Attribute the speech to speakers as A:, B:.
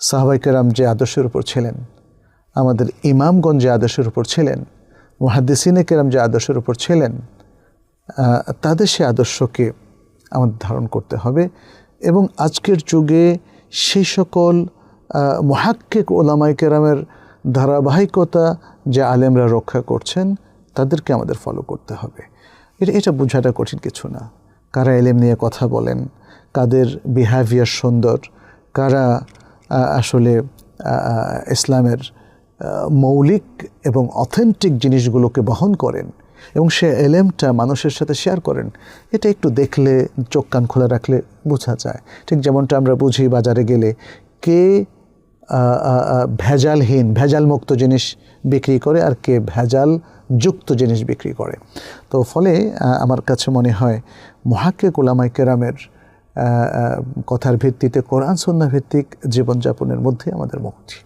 A: সাহবাইকেরাম যে আদর্শের উপর ছিলেন, আমাদের ইমামগঞ্জ যে আদর্শের উপর ছিলেন, মহাদ্দিসিনে কেরাম যে আদর্শের উপর ছিলেন তাদের সে আদর্শকে আমাদের ধারণ করতে হবে এবং আজকের যুগে সেই সকল মহাক্কিক ওলামাই কেরামের ধারাবাহিকতা যে আলেমরা রক্ষা করছেন, তাদেরকে আমাদের ফলো করতে হবে। এটা এটা বোঝাটা কঠিন কিছু না। কারা এলেম নিয়ে কথা বলেন, কাদের বিহেভিয়ার সুন্দর, কারা আসলে ইসলামের মৌলিক এবং অথেন্টিক জিনিসগুলোকে বহন করেন এবং সে এলেমটা মানুষের সাথে শেয়ার করেন। এটা একটু দেখলে, চোখ কান খোলা রাখলে বোঝা যায়। ঠিক যেমনটা আমরা বুঝি বাজারে গেলে কে ভেজালহীন ভেজাল মুক্ত জিনিস বিক্রি করে আর কে ভেজাল যুক্ত জিনিস বিক্রি করে। তো ফলে আমার কাছে মনে হয় মহাক্কে গোলামাই কেরামের কথার ভিত্তিতে কোরআন সন্ন্যাভিত্তিক জীবনযাপনের মধ্যে আমাদের মুক্তি।